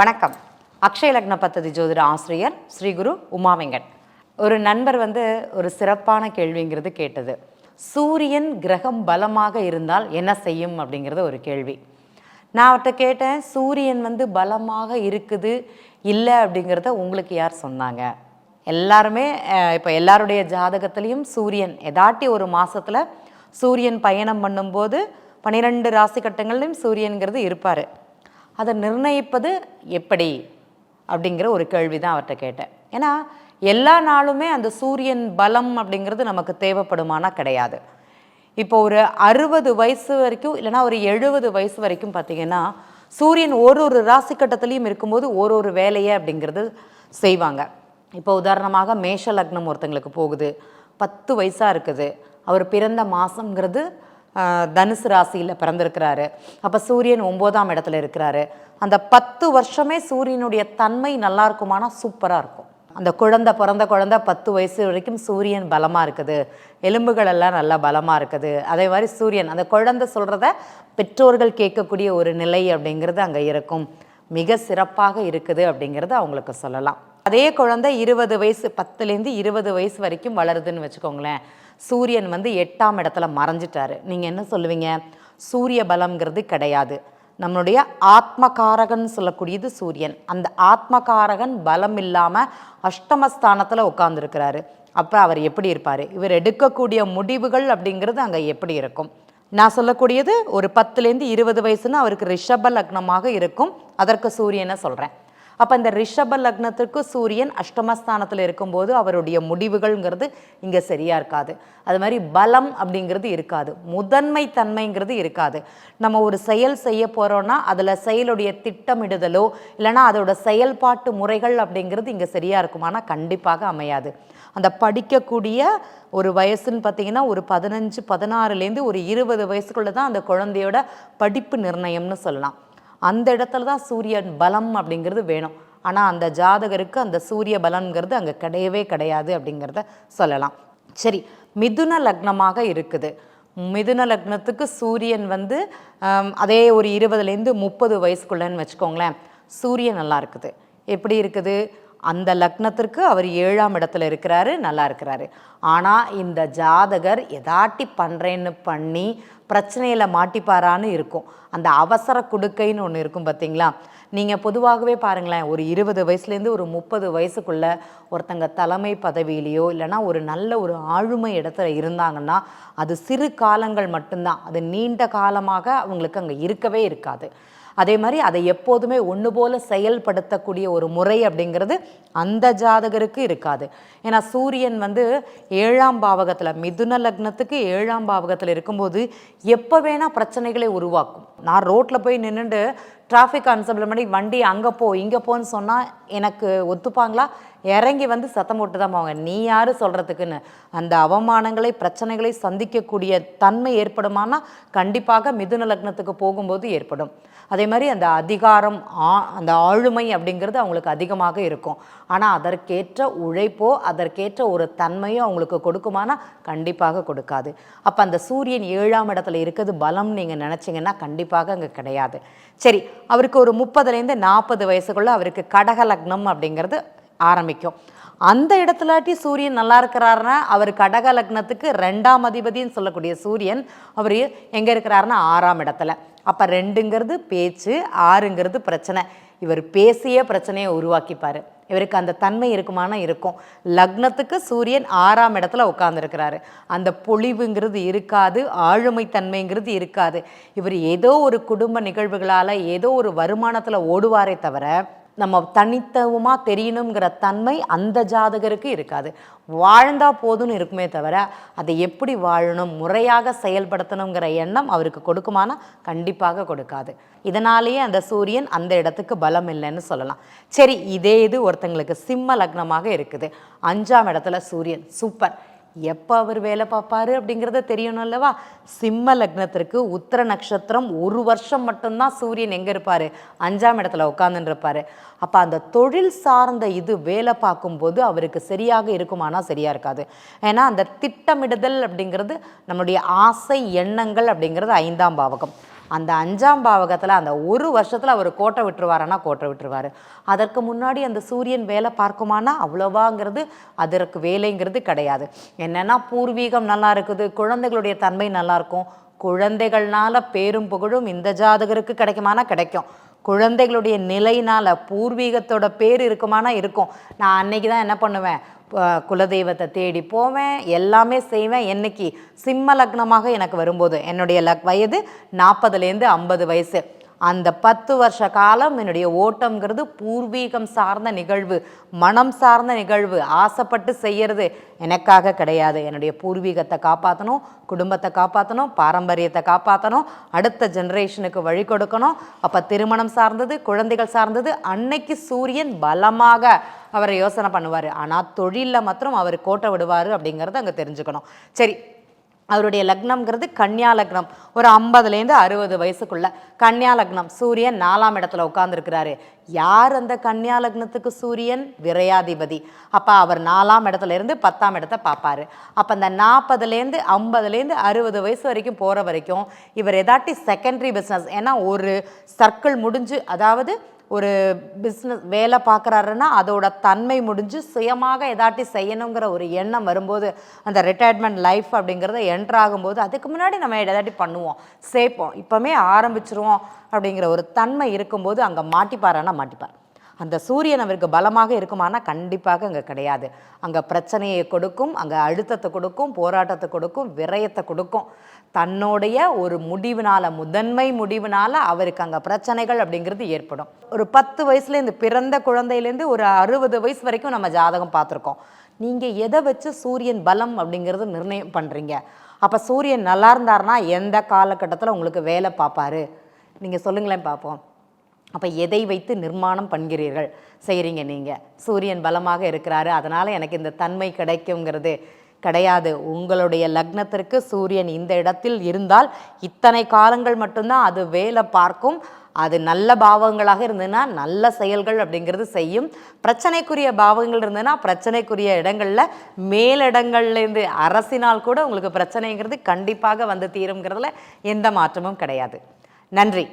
வணக்கம். அக்ஷய லக்ன பத்ததி ஜோதிட ஆசிரியர் ஸ்ரீ குரு ஒரு நண்பர் வந்து ஒரு சிறப்பான கேள்விங்கிறது கேட்டது. சூரியன் கிரகம் பலமாக இருந்தால் என்ன செய்யும் அப்படிங்கிறது ஒரு கேள்வி. நான் அவர்கிட்ட கேட்டேன் சூரியன் வந்து பலமாக இருக்குது இல்லை அப்படிங்கிறத உங்களுக்கு யார் சொன்னாங்க? எல்லாருமே இப்போ எல்லாருடைய ஜாதகத்துலேயும் சூரியன் எதாட்டி ஒரு மாதத்தில் சூரியன் பயணம் பண்ணும்போது பன்னிரெண்டு ராசி கட்டங்கள்லையும் சூரியன்கிறது இருப்பார். அதை நிர்ணயிப்பது எப்படி? அப்படிங்கிற ஒரு கேள்வி தான் அவர்கிட்ட கேட்டேன். ஏன்னா எல்லா நாளுமே அந்த சூரியன் பலம் அப்படிங்கிறது நமக்கு தேவைப்படுமானா கிடையாது. இப்போ ஒரு அறுபது வயசு வரைக்கும் இல்லைன்னா ஒரு எழுபது வயசு வரைக்கும் பார்த்தீங்கன்னா சூரியன் ஒரு ஒரு ராசி கட்டத்துலேயும் இருக்கும்போது ஒரு ஒரு வேலையை அப்படிங்கிறது செய்வாங்க. இப்போ உதாரணமாக மேஷ லக்னம் ஒருத்தங்களுக்கு போகுது. பத்து வயசாக இருக்குது. அவர் பிறந்த மாதங்கிறது தனுசு ராசியில் பிறந்திருக்கிறாரு. அப்போ சூரியன் ஒம்போதாம் இடத்துல இருக்கிறாரு. அந்த பத்து வருஷமே சூரியனுடைய தன்மை நல்லா இருக்குமானா சூப்பராக இருக்கும். அந்த குழந்தை பிறந்த குழந்தை பத்து வயசு வரைக்கும் சூரியன் பலமாக இருக்குது. எலும்புகள் எல்லாம் நல்லா பலமாக இருக்குது. அதே மாதிரி சூரியன் அந்த குழந்தை சொல்கிறத பெற்றோர்கள் கேட்கக்கூடிய ஒரு நிலை அப்படிங்கிறது அங்கே இருக்கும். மிக சிறப்பாக இருக்குது அப்படிங்கிறது அவங்களுக்கு சொல்லலாம். அதே குழந்தை இருபது வயசு பத்துலேருந்து இருபது வயசு வரைக்கும் வளருதுன்னு வச்சுக்கோங்களேன். சூரியன் வந்து எட்டாம் இடத்துல மறைஞ்சிட்டாரு. நீங்கள் என்ன சொல்லுவீங்க? சூரிய பலம்ங்கிறது கிடையாது. நம்மளுடைய ஆத்மகாரகன் சொல்லக்கூடியது சூரியன். அந்த ஆத்மகாரகன் பலம் இல்லாமல் அஷ்டமஸ்தானத்தில் உட்காந்துருக்கிறாரு அப்போ அவர் எப்படி இருப்பார்? இவர் எடுக்கக்கூடிய முடிவுகள் அப்படிங்கிறது அங்கே எப்படி இருக்கும்? நான் சொல்லக்கூடியது ஒரு பத்துலேருந்து இருபது வயசுன்னு அவருக்கு ரிஷப லக்னமாக இருக்கும். அதற்கு சூரியனை சொல்கிறேன் அப்போ இந்த ரிஷப லக்னத்துக்கு சூரியன் அஷ்டமஸ்தானத்தில் இருக்கும்போது அவருடைய முடிவுகள்ங்கிறது இங்கே சரியாக இருக்காது. அது மாதிரி பலம் அப்படிங்கிறது இருக்காது. முதன்மை தன்மைங்கிறது இருக்காது. நம்ம ஒரு செயல் செய்ய போகிறோன்னா அதில் செயலுடைய திட்டமிடுதலோ இல்லைனா அதோட செயல்பாட்டு முறைகள் அப்படிங்கிறது இங்கே சரியாக இருக்குமானா கண்டிப்பாக அமையாது. அந்த படிக்கக்கூடிய ஒரு வயசுன்னு பார்த்தீங்கன்னா ஒரு பதினஞ்சு பதினாறுலேருந்து ஒரு இருபது வயசுக்குள்ளே தான் அந்த குழந்தையோட படிப்பு நிர்ணயம்னு சொல்லலாம். அந்த இடத்துல தான் சூரியன் பலம் அப்படிங்கிறது வேணும். ஆனால் அந்த ஜாதகருக்கு அந்த சூரிய பலன்கிறது அங்கே கிடையவே கிடையாது அப்படிங்கிறத சொல்லலாம். சரி மிதுன லக்னமாக இருக்குது. மிதுன லக்னத்துக்கு சூரியன் வந்து அதே ஒரு இருபதுலேருந்து முப்பது வயசுக்குள்ளன்னு வச்சுக்கோங்களேன். சூரியன் நல்லா இருக்குது. எப்படி இருக்குது? அந்த லக்னத்திற்கு அவர் ஏழாம் இடத்துல இருக்கிறாரு நல்லா இருக்கிறாரு. ஆனால் இந்த ஜாதகர் எதாட்டி பண்ணுறேன்னு பண்ணி பிரச்சனையில் மாட்டிப்பாரான்னு இருக்கும். அந்த அவசர குடுக்கைன்னு ஒன்று இருக்கும் பார்த்தீங்களா நீங்கள் பொதுவாகவே பாருங்களேன் ஒரு இருபது வயசுலேருந்து ஒரு முப்பது வயசுக்குள்ள ஒருத்தங்க தலைமை பதவியிலையோ இல்லைன்னா ஒரு நல்ல ஒரு ஆளுமை இடத்துல இருந்தாங்கன்னா அது சிறு காலங்கள் மட்டும்தான். அது நீண்ட காலமாக அவங்களுக்கு அங்கே இருக்கவே இருக்காது. அதே மாதிரி அதை எப்போதுமே ஒன்று போல செயல்படுத்தக்கூடிய ஒரு முறை அப்படிங்கிறது அந்த ஜாதகருக்கு இருக்காது. ஏன்னா சூரியன் வந்து ஏழாம் பாவகத்தில் மிதுன லக்னத்துக்கு ஏழாம் பாவகத்தில் இருக்கும்போது எப்போ வேணால் பிரச்சனைகளை உருவாக்கும். நான் ரோட்டில் போய் நின்றுட்டு டிராஃபிக் கான்ஸ்டபிள் மாதிரி வண்டி அங்கே போ இங்கே போன்னு சொன்னால் எனக்கு ஒத்துப்பாங்களா? இறங்கி வந்து சத்தம் போட்டு தான் போவாங்க நீ யார் சொல்கிறதுக்குன்னு அந்த அவமானங்களை பிரச்சனைகளை சந்திக்கக்கூடிய தன்மை ஏற்படுமானா கண்டிப்பாக மிதுன லக்னத்துக்கு போகும்போது ஏற்படும். அதே மாதிரி அந்த அதிகாரம் ஆ- அந்த ஆளுமை அப்படிங்கிறது அவங்களுக்கு அதிகமாக இருக்கும். ஆனால் அதற்கேற்ற உழைப்போ அதற்கேற்ற ஒரு தன்மையோ அவங்களுக்கு கொடுக்குமானா கண்டிப்பாக கொடுக்காது. அப்போ அந்த சூரியன் ஏழாம் இடத்துல இருக்கிறது பலம் நீங்கள் நினச்சிங்கன்னா கண்டிப்பாக அங்கே கிடையாது. சரி அவருக்கு ஒரு முப்பதுலேருந்து நாற்பது வயசுக்குள்ள அவருக்கு கடக லக்னம் அப்படிங்கிறது ஆரம்பிக்கும். அந்த இடத்துலாட்டி சூரியன் நல்லா இருக்கிறாருன்னா அவர் கடக லக்னத்துக்கு ரெண்டாம் அதிபதின்னு சொல்லக்கூடிய சூரியன் அவர் எங்கே இருக்கிறாருன்னா ஆறாம் இடத்துல. அப்போ ரெண்டுங்கிறது பேச்சு ஆறுங்கிறது பிரச்சனை. இவர் பேசிய பிரச்சனையை உருவாக்கிப்பார். இவருக்கு அந்த தன்மை இருக்குமானா இருக்கும். லக்னத்துக்கு சூரியன் ஆறாம் இடத்துல உட்காந்துருக்கிறாரு அந்த பொழிவுங்கிறது இருக்காது ஆளுமை தன்மைங்கிறது இருக்காது. இவர் ஏதோ ஒரு குடும்ப நிகழ்வுகளால் ஏதோ ஒரு வருமானத்தில் ஓடுவாரே தவிர நம்ம தனித்துவமாக தெரியணுங்கிற தன்மை அந்த ஜாதகருக்கு இருக்காது. வாழ்ந்தா போதும்னு இருக்குமே தவிர அதை எப்படி வாழணும் முறையாக செயல்படுத்தணுங்கிற எண்ணம் அவருக்கு கொடுக்குமானா கண்டிப்பாக கொடுக்காது. இதனாலேயே அந்த சூரியன் அந்த இடத்துக்கு பலம் இல்லைன்னு சொல்லலாம். சரி இதே இது ஒருத்தங்களுக்கு சிம்ம லக்னமாக இருக்குது. அஞ்சாம் இடத்துல சூரியன் சூப்பர். எப்போ அவர் வேலை பார்ப்பாரு அப்படிங்கிறத தெரியணும் அல்லவா? சிம்ம லக்னத்திற்கு உத்தர நட்சத்திரம் ஒரு வருஷம் மட்டும்தான் சூரியன் எங்கே இருப்பார்? அஞ்சாம் இடத்துல உட்காந்துன்னு அப்போ அந்த தொழில் சார்ந்த இது வேலை பார்க்கும்போது அவருக்கு சரியாக இருக்குமானா சரியாக இருக்காது. ஏன்னா அந்த திட்டமிடுதல் அப்படிங்கிறது நம்மளுடைய ஆசை எண்ணங்கள் அப்படிங்கிறது ஐந்தாம் பாவகம். அந்த அஞ்சாம் பாவகத்தில் அந்த ஒரு வருஷத்தில் அவர் கோட்டை விட்டுருவாருன்னா கோட்டை விட்டுருவார். அதற்கு முன்னாடி அந்த சூரியன் வேலை பார்க்குமானா? அவ்வளோவாங்கிறது அதற்கு வேலைங்கிறது கிடையாது. என்னென்னா பூர்வீகம் நல்லா இருக்குது குழந்தைகளுடைய தன்மை நல்லாயிருக்கும் குழந்தைகள்னால பேரும் புகழும் இந்த ஜாதகருக்கு கிடைக்குமானா? கிடைக்கும். குழந்தைகளுடைய நிலையினால் பூர்வீகத்தோட பேர் இருக்குமானா? இருக்கும். நான் அன்னைக்கு தான் என்ன பண்ணுவேன்? குலதெய்வத்தை தேடி போவேன் எல்லாமே செய்வேன். என்னைக்கு சிம்ம லக்னமாக எனக்கு வரும்போது என்னுடைய லக் வயது நாற்பதுலேருந்து ஐம்பது வயசு. அந்த பத்து வருஷ காலம் என்னுடைய ஓட்டம்ங்கிறது பூர்வீகம் சார்ந்த நிகழ்வு மனம் சார்ந்த நிகழ்வு. ஆசைப்பட்டு செய்யறது எனக்காக கிடையாது. என்னுடைய பூர்வீகத்தை காப்பாற்றணும் குடும்பத்தை காப்பாற்றணும் பாரம்பரியத்தை காப்பாற்றணும் அடுத்த ஜென்ரேஷனுக்கு வழி கொடுக்கணும். அப்போ திருமணம் சார்ந்தது குழந்தைகள் சார்ந்தது அன்னைக்கு சூரியன் பலமாக அவரை யோசனை பண்ணுவார். ஆனால் தொழிலில் மாத்திரம் அவர் கோட்டை விடுவார் அப்படிங்கிறத அங்கே தெரிஞ்சுக்கணும். சரி அவருடைய லக்னம்ங்கிறது கன்னியா லக்னம். ஒரு ஐம்பதுலேருந்து அறுபது வயசுக்குள்ள கன்னியா லக்னம். சூரியன் நாலாம் இடத்துல உட்காந்துருக்கிறாரு யார் அந்த கன்னியா லக்னத்துக்கு சூரியன்? விரையாதிபதி. அப்போ அவர் நாலாம் இடத்துல இருந்து பத்தாம் இடத்த பார்ப்பாரு. அப்போ அந்த நாற்பதுலேருந்து ஐம்பதுலேருந்து அறுபது வயசு வரைக்கும் போகிற வரைக்கும் இவர் எதாட்டி செகண்டரி பிஸ்னஸ் ஏன்னா ஒரு சர்க்கிள் முடிஞ்சு அதாவது ஒரு பிஸ்னஸ் வேலை பார்க்குறாருன்னா அதோட தன்மை முடிஞ்சு சுயமாக ஏதாட்டி செய்யணுங்கிற ஒரு எண்ணம் வரும்போது அந்த ரிட்டையர்மெண்ட் லைஃப் அப்படிங்கிறத என்ட்ரு ஆகும்போது அதுக்கு முன்னாடி நம்ம ஏதாட்டி பண்ணுவோம். சேர்ப்போம். இப்போமே ஆரம்பிச்சிருவோம் அப்படிங்கிற ஒரு தன்மை இருக்கும்போது அங்கே மாட்டிப்பாரானா மாட்டிப்பார். அந்த சூரியன் அவருக்கு பலமாக இருக்குமானா கண்டிப்பாக அங்கே கிடையாது. அங்கே பிரச்சனையை கொடுக்கும் அங்கே அழுத்தத்தை கொடுக்கும் போராட்டத்தை கொடுக்கும் விரயத்தை கொடுக்கும். தன்னுடைய ஒரு முடிவினால முதன்மை முடிவினால அவருக்கு அங்கே பிரச்சனைகள் அப்படிங்கிறது ஏற்படும். ஒரு பத்து வயசுலேருந்து பிறந்த குழந்தையிலேருந்து ஒரு அறுபது வயசு வரைக்கும் நம்ம ஜாதகம் பார்த்துருக்கோம். நீங்கள் எதை வச்சு சூரியன் பலம் அப்படிங்கிறது நிர்ணயம் பண்ணுறீங்க அப்போ சூரியன் நல்லா இருந்தாருன்னா எந்த காலகட்டத்தில் உங்களுக்கு வேலை பார்ப்பாரு? நீங்கள் சொல்லுங்களேன் பார்ப்போம் அப்போ எதை வைத்து நிர்மாணம் பண்ணுகிறீர்கள் செய்கிறீங்க நீங்கள் சூரியன் பலமாக இருக்கிறாரு அதனால் எனக்கு இந்த தன்மை கிடைக்குங்கிறது. கிடையாது. உங்களுடைய லக்னத்திற்கு சூரியன் இந்த இடத்தில் இருந்தால் இத்தனை காலங்கள் மட்டும்தான் அது வேலை பார்க்கும். அது நல்ல பாவங்களாக இருந்ததுன்னா நல்ல செயல்கள் அப்படிங்கிறது செய்யும். பிரச்சனைக்குரிய பாவங்கள் இருந்ததுன்னா பிரச்சனைக்குரிய இடங்களில் மேலிடங்கள்லேருந்து அரசினால் கூட உங்களுக்கு பிரச்சனைங்கிறது கண்டிப்பாக வந்து தீருங்கிறதுல எந்த மாற்றமும் கிடையாது. நன்றி.